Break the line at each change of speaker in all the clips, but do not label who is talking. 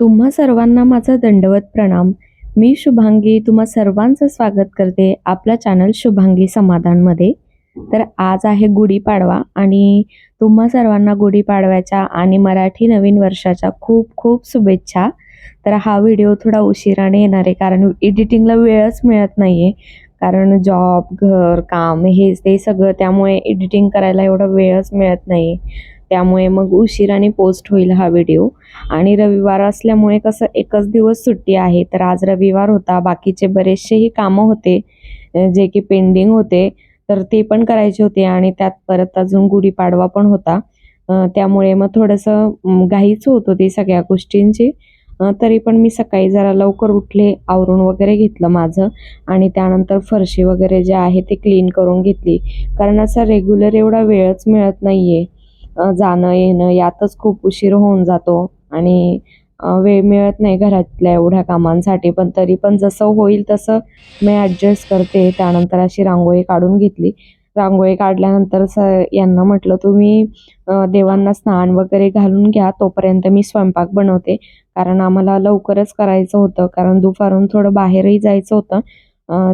तुम्हा सर्वांना माझा दंडवत प्रणाम. मी शुभांगी तुम्हा सर्वांचं स्वागत करते आपल्या चॅनल शुभांगी समाधानमध्ये. तर आज आहे गुढीपाडवा आणि तुम्हा सर्वांना गुढीपाडव्याच्या आणि मराठी नवीन वर्षाच्या खूप खूप शुभेच्छा. तर हा व्हिडिओ थोडा उशिराने येणार आहे कारण एडिटिंगला वेळच मिळत नाही आहे कारण जॉब घर काम हे ते सगळं त्यामुळे एडिटिंग करायला एवढा वेळच मिळत नाही त्यामुळे मग उशिराने पोस्ट होईल हा व्हिडिओ आणि रविवार असल्यामुळे कसं एकच दिवस सुट्टी आहे तर आज रविवार होता. बाकीचे बरेचसेही कामं होते जे की पेंडिंग होते तर ते पण करायचे होते आणि त्यात परत अजून गुढीपाडवा पण होता. त्यामुळे मग थोडंसं घाईच होत होती सगळ्या गोष्टींची. तरी पण मी सकाळी जरा लवकर उठले आवरून वगैरे घेतलं माझं. आणि त्यानंतर फरशी वगैरे जे आहे ते क्लीन करून घेतली. कारण असं रेग्युलर एवढा वेळच मिळत नाही आहे जाणं येणं यातच खूप उशीर होऊन जातो. आणि वेळ मिळत नाही घरातल्या एवढ्या कामांसाठी पण तरी पण जसं होईल तसं मी ॲडजस्ट करते. त्यानंतर अशी रांगोळी काढून घेतली. रांगोळी काढल्यानंतर स यांना म्हटलं तुम्ही देवांना स्नान वगैरे घालून घ्या. तोपर्यंत मी स्वयंपाक बनवते. कारण आम्हाला लवकरच करायचं होतं. कारण दुपारून थोडं बाहेरही जायचं होतं.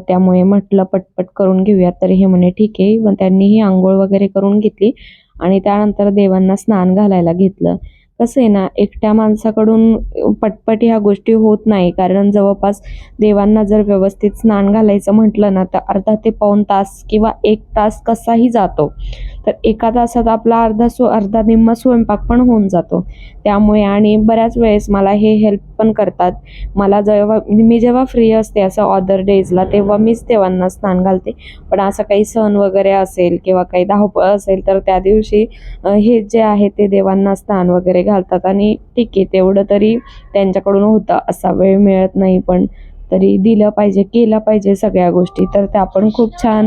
त्यामुळे म्हटलं पटपट करून घेऊयात. तर हे म्हणे ठीक आहे. मग त्यांनीही आंघोळ वगैरे करून घेतली. आणि त्यानंतर देवांना स्नान घालायला घेतलं. कसं आहे ना एकट्या माणसाकडून पटपट ह्या गोष्टी होत नाही. कारण जवळपास देवांना जर व्यवस्थित स्नान घालायचं म्हटलं ना तर अर्धा ते पाऊण तास किंवा एक तास कसाही जातो. तर एका तासात आपला अर्धा स्व अर्धा निम्मा स्वयंपाक पण होऊन जातो. त्यामुळे आणि बऱ्याच वेळेस मला हे हेल्प पण करतात. मला जेव्हा मी जेव्हा फ्री असते असं ऑदर डेजला तेव्हा मीच देवांना स्नान घालते. पण असं काही सण वगैरे असेल किंवा काही धावपळ असेल तर त्या दिवशी हे जे आहे ते देवांना स्नान वगैरे घालतात आणि ठीक आहे तेवढं तरी त्यांच्याकडून होतं. असा वेळ मिळत नाही पण तरी दिलं पाहिजे केलं पाहिजे सगळ्या गोष्टी. तर त्या पण खूप छान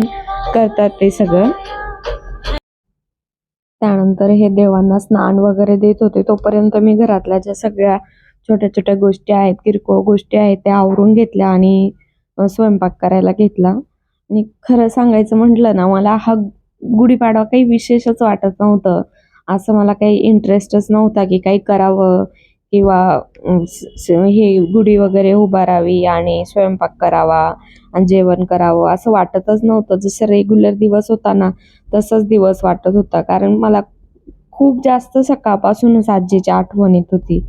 करतात ते सगळं. त्यानंतर हे देवांना स्नान वगैरे देत होते. तोपर्यंत मी घरातल्या ज्या सगळ्या छोट्या छोट्या गोष्टी आहेत किरकोळ गोष्टी आहेत त्या आवरून घेतल्या आणि स्वयंपाक करायला घेतला. आणि खरं सांगायचं म्हटलं ना मला हा गुढीपाडवा काही विशेषच वाटत नव्हतं. असं मला काही इंटरेस्टच नव्हता की काही करावं किंवा हे गुढी वगैरे उभारावी आणि स्वयंपाक करावा आणि जेवण करावं असं वाटतच नव्हतं. जसं रेग्युलर दिवस होता ना तसंच दिवस वाटत होता. कारण मला खूप जास्त सकाळपासूनच आजीची आठवण येत होती.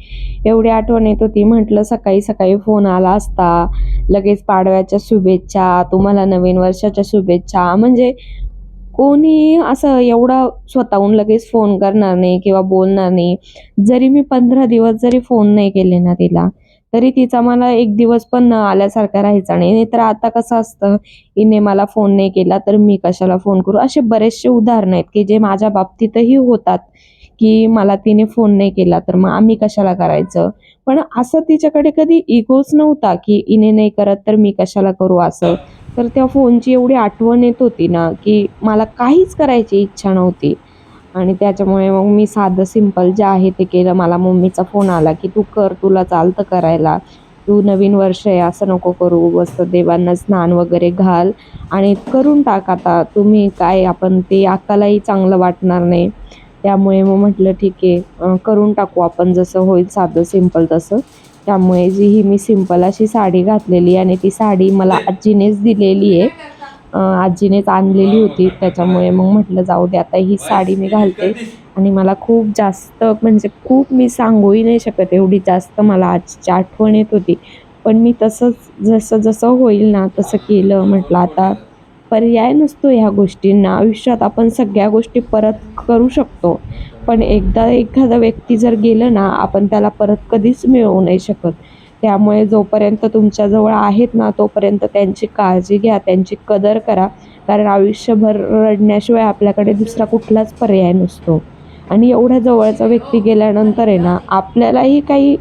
एवढी आठवण येत होती म्हटलं सकाळी सकाळी फोन आला असता लगेच पाडव्याच्या शुभेच्छा तुम्हाला नवीन वर्षाच्या शुभेच्छा म्हणजे कोणी असं एवढा स्वतःहून लगेच फोन करणार नाही किंवा बोलणार नाही. जरी मी पंधरा दिवस जरी फोन नाही केले ना तिला तरी तिचा मला एक दिवस पण न आल्यासारखा राहायचा नाही. तर आता कसं असतं हिने मला फोन नाही केला तर मी कशाला फोन करू? असे बरेचसे उदाहरणं आहेत की जे माझ्या बाबतीतही होतात. की मला तिने फोन नाही केला तर मग आम्ही कशाला करायचं? पण असं तिच्याकडे कधी इगोच नव्हता की इने नाही करत तर मी कशाला करू असं? तर त्या फोनची एवढी आठवण येत होती ना की मला काहीच करायची इच्छा नव्हती. आणि त्याच्यामुळे मग मी साधं सिंपल जे आहे ते केलं. मला मम्मीचा फोन आला की तू कर तुला चालतं करायला. तू नवीन वर्ष आहे असं नको करू. मस्त देवांना स्नान वगैरे घाल आणि करून टाक आता. तुम्ही काय आपण ते आकालाही चांगलं वाटणार नाही. त्यामुळे मग म्हटलं ठीक आहे करून टाकू आपण जसं होईल साधं सिंपल तसं. त्यामुळे जी ही मी सिंपल अशी साडी घातलेली आणि ती साडी मला आजीनेच दिलेली आहे. आजीनेच आणलेली होती. त्याच्यामुळे मग म्हटलं जाऊ दे आता ही साडी मी घालते. आणि मला खूप जास्त म्हणजे खूप मी सांगूही नाही शकत एवढी जास्त मला आजीची आठवण येत होती. पण मी तसंच जसं जसं होईल ना तसं केलं. म्हटलं आता पर्याय नसतो ह्या गोष्टींना. आयुष्यात आपण सगळ्या गोष्टी परत करू शकतो. पण एकदा एखादा व्यक्ती जर गेलं ना आपण त्याला परत कधीच मिळवू नाही शकत. त्यामुळे जोपर्यंत तुमच्याजवळ आहेत ना तोपर्यंत त्यांची काळजी घ्या त्यांची कदर करा. कारण आयुष्यभर रडण्याशिवाय आपल्याकडे दुसरा कुठलाच पर्याय नसतो. आणि एवढ्या जवळचा व्यक्ती गेल्यानंतर आहे ना आपल्यालाही काही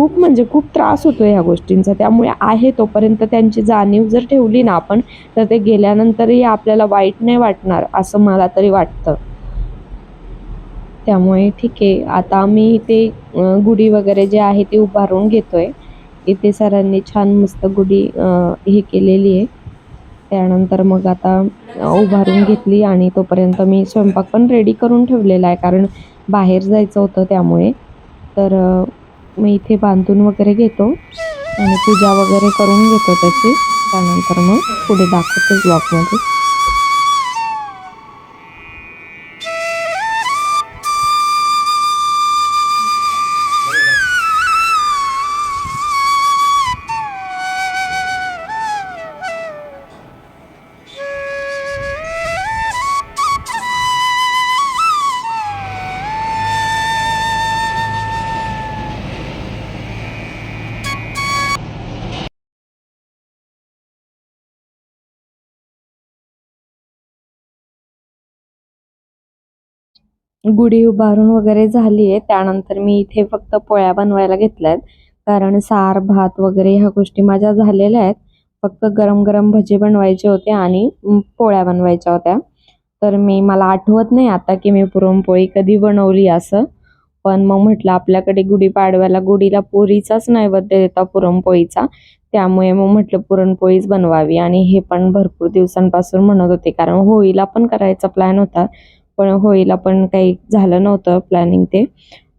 खूप म्हणजे खूप त्रास होतो ह्या गोष्टींचा. त्यामुळे आहे तोपर्यंत त्यांची जाणीव जर ठेवली ना आपण तर ते गेल्यानंतरही आपल्याला वाईट नाही वाटणार असं मला तरी वाटतं. त्यामुळे ठीक आहे. आता आम्ही ते गुढी वगैरे जे आहे ते उभारून घेतोय. इथे सरांनी छान मस्त गुढी हे केलेली आहे. त्यानंतर मग आता उभारून घेतली आणि तोपर्यंत मी स्वयंपाक पण रेडी करून ठेवलेला आहे. कारण बाहेर जायचं होतं त्यामुळे. तर मी इथे बांधून वगैरे घेतो आणि पूजा वगैरे करून घेतो त्याची. त्यानंतर मग पुढे दाखवते ब्लॉगमध्ये गुढी उभारून वगैरे झाली आहे. त्यानंतर मी इथे फक्त पोळ्या बनवायला घेतल्या आहेत कारण सार भात वगैरे ह्या गोष्टी माझ्या झालेल्या आहेत. फक्त गरम गरम भजे बनवायचे होते आणि पोळ्या बनवायच्या होत्या. तर मी मला आठवत नाही आता की मी पुरणपोळी कधी बनवली असं. पण मग म्हटलं आपल्याकडे गुढीपाडव्याला गुढीला पोरीचाच नैवेद्य देता पुरणपोळीचा. त्यामुळे मग म्हटलं पुरणपोळीच बनवावी. आणि हे पण भरपूर दिवसांपासून म्हणत होते. कारण होळीला पण करायचा प्लॅन होता. पण होईल. पण काही झालं नव्हतं प्लॅनिंग ते.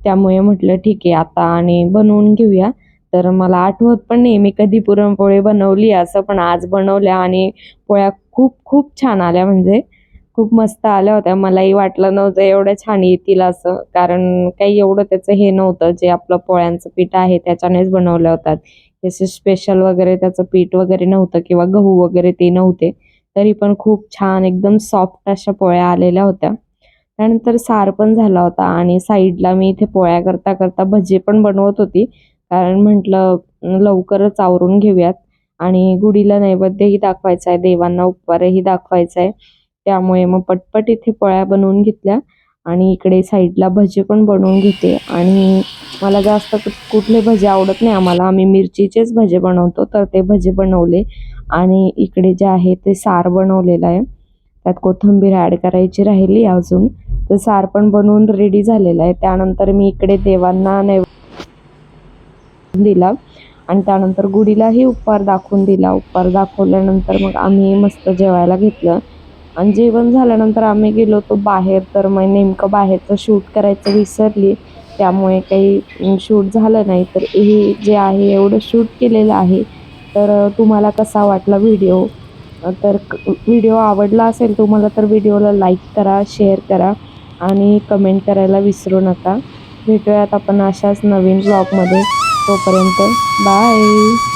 त्यामुळे म्हटलं ठीक आहे आता आणि बनवून घेऊया. तर मला आठवत पण नाही मी कधी पुरणपोळी बनवली असं पण आज बनवल्या आणि पोळ्या खूप खूप छान आल्या. म्हणजे खूप मस्त आल्या होत्या. मलाही वाटलं नव्हतं एवढ्या छान येतील असं. कारण काही एवढं त्याचं हे नव्हतं. जे आपलं पोळ्यांचं पीठ आहे त्याच्यानेच बनवल्या होतात. जसे स्पेशल वगैरे त्याचं पीठ वगैरे नव्हतं किंवा गहू वगैरे ते नव्हते. तरी पण खूप छान एकदम सॉफ्ट अशा पोळ्या आलेल्या होत्या. त्यानंतर सार पण झाला होता आणि साईडला मी इथे पोळ्या करता करता भजे पण बनवत होती. कारण म्हटलं लवकरच आवरून घेऊयात. आणि गुढीला नैवेद्यही दाखवायचा आहे देवांना उपवारही दाखवायचा आहे त्यामुळे मग पटपट इथे पोळ्या बनवून घेतल्या आणि इकडे साईडला भजे पण बनवून घेते. आणि मला जास्त कुठले भजे आवडत नाही. आम्हाला आम्ही मिरचीचेच भजे बनवतो तर ते भजे बनवले. आणि इकडे जे आहे ते सार बनवलेलं आहे. त्यात कोथिंबीर ॲड करायची राहिली अजून. तर सार पण बनवून रेडी झालेलं आहे. त्यानंतर मी इकडे देवांना नैवेद्य दिला. आणि त्यानंतर गुढीलाही उपहार दाखवून दिला. उपहार दाखवल्यानंतर मग आम्ही मस्त जेवायला घेतलं. आणि जेवण झाल्यानंतर आम्ही गेलो होतो बाहेर. तर मग नेमकं बाहेरचं शूट करायचं विसरली. त्यामुळे काही शूट झालं नाही. तर हे जे आहे एवढं शूट केलेलं आहे. तर तुम्हाला कसा वाटला व्हिडिओ? तर व्हिडिओ आवडला असेल तुम्हाला तर व्हिडिओला लाईक करा शेअर करा. आणि कमेंट करायला विसरू नका. भेटूयात आपण अशाच नवीन ब्लॉगमध्ये तोपर्यंत बाय